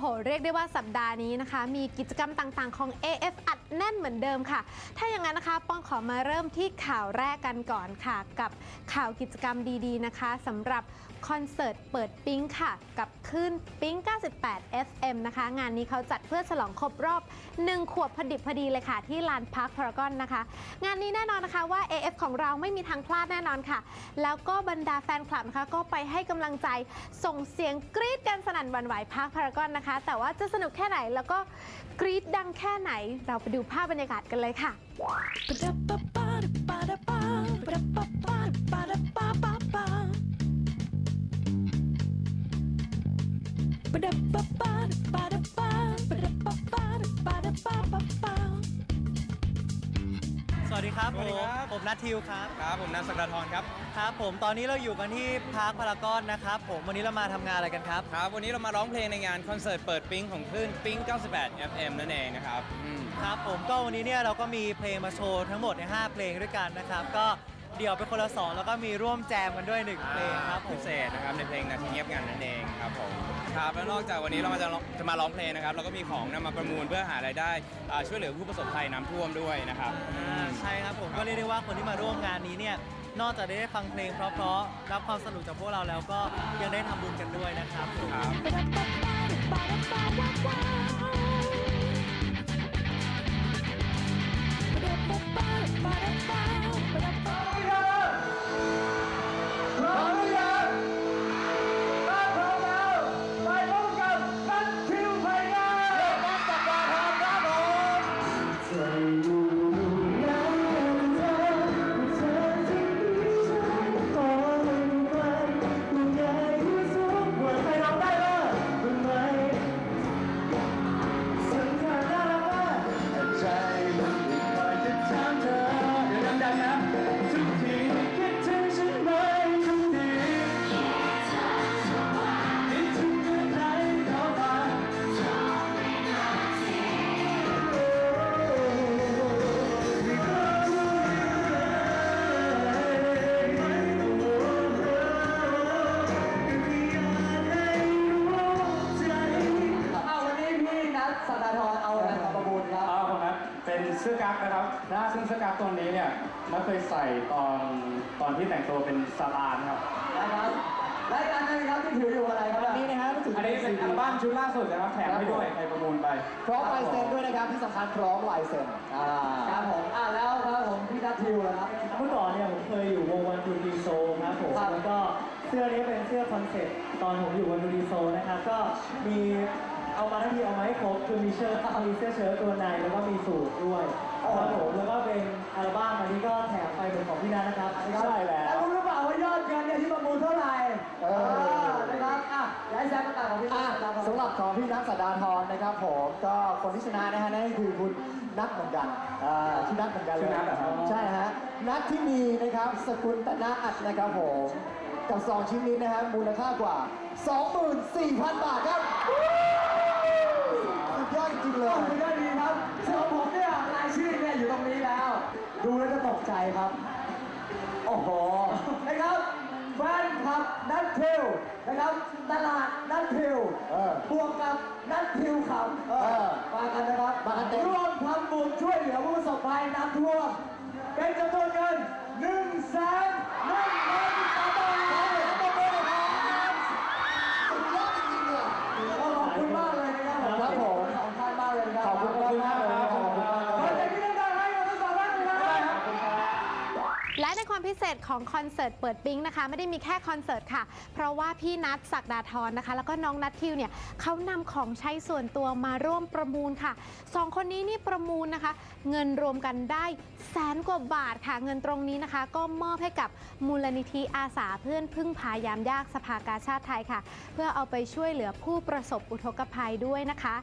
โห เรียกได้ว่าสัปดาห์นี้นะคะ มีกิจกรรมต่างๆ ของ AF อัด แน่นเหมือนเดิมค่ะ ถ้าอย่างนั้นนะคะป้องขอมาเริ่มที่ข่าวแรกกันก่อนค่ะ กับข่าวกิจกรรมดีๆนะคะสำหรับคอนเสิร์ตเปิดปิ๊งค่ะ กับคลื่นปิ๊ง 98 FM นะคะ งานนี้เขาจัดเพื่อฉลองครบรอบ 1 ขวบพอดิบพอดีเลยค่ะ ที่ลานพาร์คพารากอนนะคะ งานนี้แน่นอนนะคะว่า AF ของเราไม่มีทางพลาดแน่นอนค่ะ แล้วก็บรรดาแฟนคลับนะคะก็ไปให้กำลังใจส่งเสียงกรี๊ดกันสนั่นวันไหวพาร์คพารากอนนะคะ แต่ว่าจะสนุกแค่ไหนแล้วก็กรี๊ดดังแค่ไหนเราไปดูภาพบรรยากาศกันเลยค่ะ สวัสดีครับสผวัสดีมครับผมนัททิวครับครับผมนัทสักดาทรครับครับผมตอนนี้เราอยู่กันที่พาร์คพารากอนนะครับผมวันนี้เรามาทำงานอะไรกันครับครับวันนี้เรามาร้องเพลงในงานคอนเสิร์ตเปิดปิ๊งของคลื่นปิ๊ง98 FM นั่นเองนะครับอืมครับผมก็วันนี้เนี่ยเราก็มีเพลงมาโชว์ทั้งหมดใน5เพลงด้วยกันนะครับก็ เดี่ยวเป็นคนละสองแล้วก็มีร่วมแจมกันด้วยหนึ่งเพลงครับผมพิเศษนะครับในเพลงนาทีเงียบงานนั่นเองครับผมครับแล้วนอกจากวันนี้เรามาจะจะมาร้องเพลงนะครับเราก็มีของนำมาประมูลเพื่อหารายได้อ่าช่วยเหลือผู้ประสบภัยน้ำท่วมด้วยนะครับอือ่ามใช่ครับผมก็เรียกได้ว่าคนที่มาร่วมงานนี้เนี่ยนอกจากได้ฟังเพลงเพราะๆรับความสนุกจากพวกเราแล้วก็ยังได้ทำบุญกันด้วยนะครับผมครับใเอาอะไรมาประมูลครับเอาของนัทเป็นเสื้อกั๊กนะครับนะซึ่งเสื้อกั๊กตัวนี้เนี่ยนัทเคยใส่ตอนตอนที่แต่งตัวเป็นซาลานครับนะครับรายการนี้ครับที่ถืออยู่อะไรครับอันนี้นะครับอันนี้เป็นอัลบั้มชุดล่าสุดนะครับแถมให้ด้วยใครประมูลไปพร้อมลายเซ็นด้วยนะครับที่สำคัญพร้อมลายเซ็นอ่าครับผมอ่าแล้วครับผมพี่นัททิวนะครับเมื่อก่อนเนี่ยผมเคยอยู่วงวันทูดีโซครับผมครับแล้วก็เสื้อนี้เป็นเสื้อคอนเซ็ปต์ตอนผมอยู่วันทูดีโซนะครับก็มี เอามาทั้งทีเอามาให้ครบคือมีเชิ้ตมีเสื้อเชิ้ตตัวในแล้วก็มีสูทด้วยครับผมแล้วก็เป็นอัลบั้มอันนี้ก็แถมไปเป็นของพี่นัทนะครับใช่แล้ว แล้วรู้หรือเปล่าว่ายอดเงินเนี่ยที่ประมูลเท่าไหร่เออ นะครับอะและไอ้แซมประกาศของพี่นัทสัตดาธรสำหรับของพี่นัทสัดาธรนะครับผมก็คนที่ชนะนะฮะนั่นก็คือคุณนัทเหมือนกันอ่าชื่อนัทเหมือนกันเลยชื่อนัทเหรอครับ ใช่ฮะนัทที่มีนะครับสกุลตนาอัดนะครับผมกับซองชิ้นนี้นะฮะมูลค่ากว่า 24,000 บาทครับสุดยอดจ ริงๆเลขยอบคุณได้ดีครับส่วนผมเนี่ยรายชื่อเนี่ยอยู่ตรงนี้แล้ว ดูแล้วจะตกใจครับ โอ้โห นะครับแฟนคลับนัททิวนะครับตลาดนัททิวเออบวกกับนัททิวขำเอเออมากันนะครับมากันเต็ม ร่วมทำบุญช่วยเหลือผู้ประสบภัยน้ำท่วมเป็นจำนวนเงินหนึ่งแสน และในความพิเศษของคอนเสิร์ตเปิดปิ๊งนะคะ ไม่ได้มีแค่คอนเสิร์ตค่ะ เพราะว่าพี่นัทศักดาธรนะคะ แล้วก็น้องนัททิวเนี่ยเขานำของใช้ส่วนตัวมาร่วมประมูลค่ะสองคนนี้นี่ประมูลนะคะ เงินรวมกันได้แสนกว่าบาทค่ะ เงินตรงนี้นะคะ ก็มอบให้กับมูลนิธิอาสาเพื่อนพึ่งพายามยากสภากาชาติไทยค่ะ เพื่อเอาไปช่วยเหลือผู้ประสบอุทกภัยด้วยนะคะ